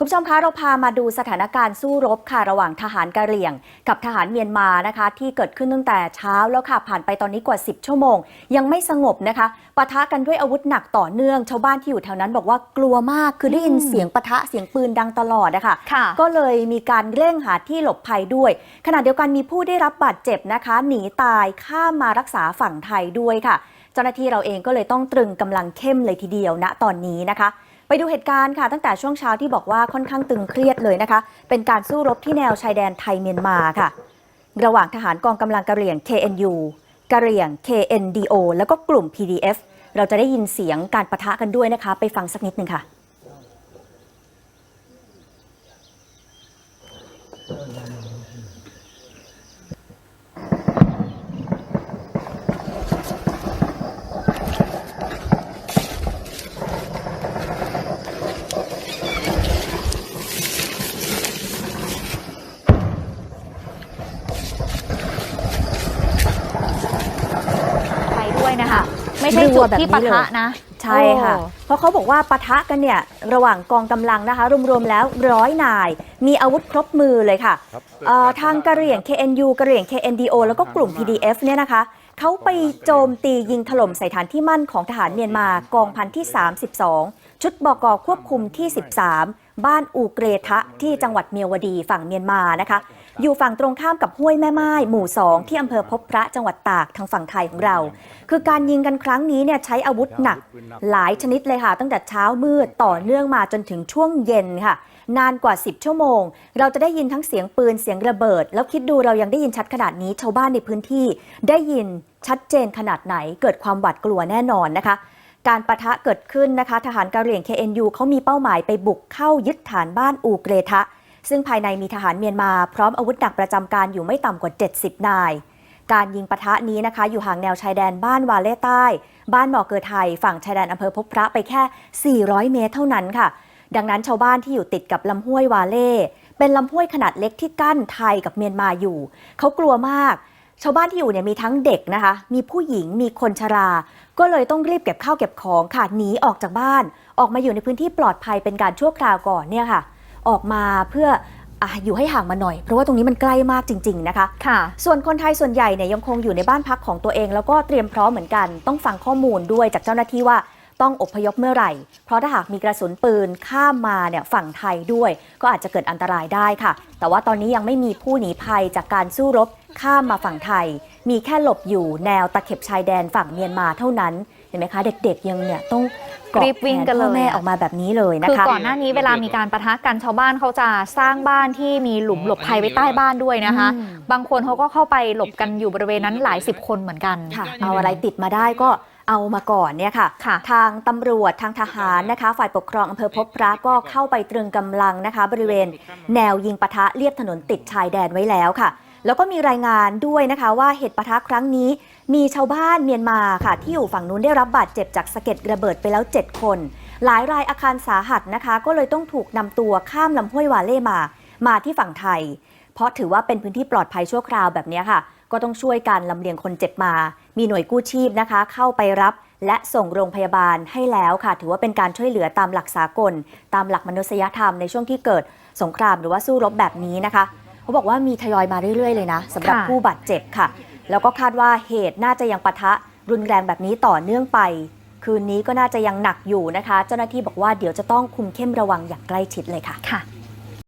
คุณผู้ชมคะเราพามาดูสถานการณ์สู้รบค่ะระหว่างทหารกะเหรี่ยง กับทหารเมียนมานะคะ ที่เกิดขึ้นตั้งแต่เช้าแล้วค่ะผ่านไปตอนนี้กว่า 10 ชั่วโมง ยังไม่สงบนะคะปะทะกันด้วยอาวุธหนักต่อเนื่อง ชาวบ้านที่อยู่แถวนั้นบอกว่ากลัวมากคือได้ยินเสียงปะทะเสียงปืนดังตลอดนะคะค่ะก็เลยมีการเร่งหาที่หลบภัยด้วย ขณะเดียวกันมีผู้ได้รับบาดเจ็บนะคะ หนีตายข้ามมารักษาฝั่งไทยด้วยค่ะ เจ้าหน้าที่เราเองก็เลยต้องตรึงกำลังเข้มเลยทีเดียวณตอนนี้นะคะ ไปดูเหตุการณ์ค่ะ ตั้งแต่ช่วงเช้าที่บอกว่าค่อนข้างตึงเครียดเลยนะคะ เป็นการสู้รบที่แนวชายแดนไทยเมียนมาค่ะ ระหว่างทหารกองกำลังกะเหรี่ยง KNU กะเหรี่ยง KNDO แล้วก็กลุ่ม PDF เราจะได้ยินเสียงการประทะกันด้วยนะคะ ไปฟังสักนิดหนึ่งค่ะ นะคะ ไม่ใช่รัจุวดแบบที่นี้ปะเลยทะนะ ใช่ค่ะโอ้เพราะเขาบอกว่าปะทะกันเนี่ยระหว่างกองกำลังนะคะ รวมๆแล้วร้อยนาย มีอาวุธครบมือเลยค่ะเอ่อทางกะเหรี่ยง KNU กะเหรี่ยง KNDO แล้วก็กลุ่ม PDF เนี่ยนะคะ เขาไปโจมตียิงถล่มใส่ฐานที่มั่นของทหารเมียนมากองพันที่ 32 ชุดบกควบคุมที่ 13 บ้านอูเกรทะที่จังหวัดเมียวดีฝั่งเมียนมานะคะ อยู่ฝั่งตรงข้ามกับห้วยแม่ไม้หมู่ 2 ที่อำเภอพบพระจังหวัดตากทางฝั่งไทยของเรา คือการยิงกันครั้งนี้เนี่ยใช้อาวุธหนัก หลายชนิดเลยค่ะ ตั้งแต่เช้ามืดต่อเนื่องมาจนถึงช่วงเย็นค่ะ นานกว่า 10 ชั่วโมง เราจะได้ยินทั้งเสียงปืนเสียงระเบิด แล้วคิดดูเรายังได้ยินชัดขนาดนี้ชาวบ้านในพื้นที่ ได้ยินชัดเจนขนาดไหน เกิดความหวาดกลัวแน่นอนนะคะ การประทะเกิดขึ้นนะคะ ทหารกะเหรี่ยง KNU เขามีเป้าหมายไปบุกเข้ายึดฐานบ้านอูเกรทะ ซึ่งภายในมีทหารเมียนมาพร้อมอาวุธหนักประจำการอยู่ไม่ต่ำกว่า 70 นายการยิงปะทะนี้นะคะ อยู่ห่างแนวชายแดนบ้านวาเล่ใต้ บ้านหมอเกอไทย ฝั่งชายแดนอำเภอพบพระไปแค่ 400 เมตรเท่านั้นค่ะ ดังนั้นชาวบ้านที่อยู่ติดกับลำห้วยวาเล่ เป็นลำห้วยขนาดเล็กที่กั้นไทยกับเมียนมาอยู่ เขากลัวมาก ชาวบ้านที่อยู่เนี่ยมีทั้งเด็กนะคะ มีผู้หญิงมีคนชรา ก็เลยต้องรีบเก็บข้าวเก็บของค่ะหนีออกจากบ้าน ออกมาอยู่ในพื้นที่ปลอดภัยเป็นการชั่วคราวก่อนเนี่ยค่ะ ออกมาเพื่ออะอยู่ให้ห่างมาหน่อย เพราะว่าตรงนี้มันใกล้มากจริง ๆนะคะค่ะ ส่วนคนไทยส่วนใหญ่เนี่ยยังคงอยู่ในบ้านพักของตัวเอง แล้วก็เตรียมพร้อมเหมือนกัน ต้องฟังข้อมูลด้วยจากเจ้าหน้าที่ว่า ต้องอพยพเมื่อไหร่ เพราะถ้าหากมีกระสุนปืนข้ามมาเนี่ยฝั่งไทยด้วย ก็อาจจะเกิดอันตรายได้ค่ะ แต่ว่าตอนนี้ยังไม่มีผู้หนีภัยจากการสู้รบข้ามมาฝั่งไทย มีแค่หลบอยู่แนวตะเข็บชายแดนฝั่งเมียนมาเท่านั้นเห็นไหมคะเด็กๆยังเนี่ยต้องเาะรีบวิ่งกันเลยแขพ่อแม่ออกมาแบบนี้เลยนะคือคะก่อนหน้านี้เวลามีการประทะกันชาวบ้านเขาจะสร้างบ้านที่มีหลุมหลบภัยไว้ใต้บ้านด้วยนะคะอืมบางคนเขาก็เข้าไปหลบกันอยู่บริเวณนั้นหลายสิบคนเหมือนกันค่ะเอาอะไรติดมาได้ก็ เอามาก่อนเนี่ยค่ะค่ะทางตำรวจทางทหารนะคะ ฝ่ายปกครองอำเภอพบพระก็เข้าไปตรึงกำลังนะคะ บริเวณ แนวยิงปะทะเลียบถนนติดชายแดนไว้แล้วค่ะ แล้วก็มีรายงานด้วยนะคะว่าเหตุปะทะครั้งนี้ มีชาวบ้านเมียนมาค่ะ ที่อยู่ฝั่งนู้นได้รับบาดเจ็บจากสะเก็ดระเบิดไปแล้ว 7 คน หลายรายอาคารสาหัสนะคะ ก็เลยต้องถูกนำตัวข้ามลำห้วยวาเล่มา มาที่ฝั่งไทย เพราะถือว่าเป็นพื้นที่ปลอดภัยชั่วคราวแบบนี้ค่ะก็ต้องช่วยกันลำเลียงคนเจ็บมา มีหน่วยกู้ชีพนะคะ เข้าไปรับและส่งโรงพยาบาลให้แล้วค่ะ ถือว่าเป็นการช่วยเหลือตามหลักสากล ตามหลักมนุษยธรรมในช่วงที่เกิดสงครามหรือว่าสู้รบแบบนี้นะคะเขาบอกว่ามีทยอยมาเรื่อย ๆ เลยนะสำหรับผู้บาดเจ็บค่ะ แล้วก็คาดว่าเหตุน่าจะยังปะทะรุนแรงแบบนี้ต่อเนื่องไป คืนนี้ก็น่าจะยังหนักอยู่นะคะ เจ้าหน้าที่บอกว่าเดี๋ยวจะต้องคุมเข้มระวังอย่างใกล้ชิดเลยค่ะค่ะ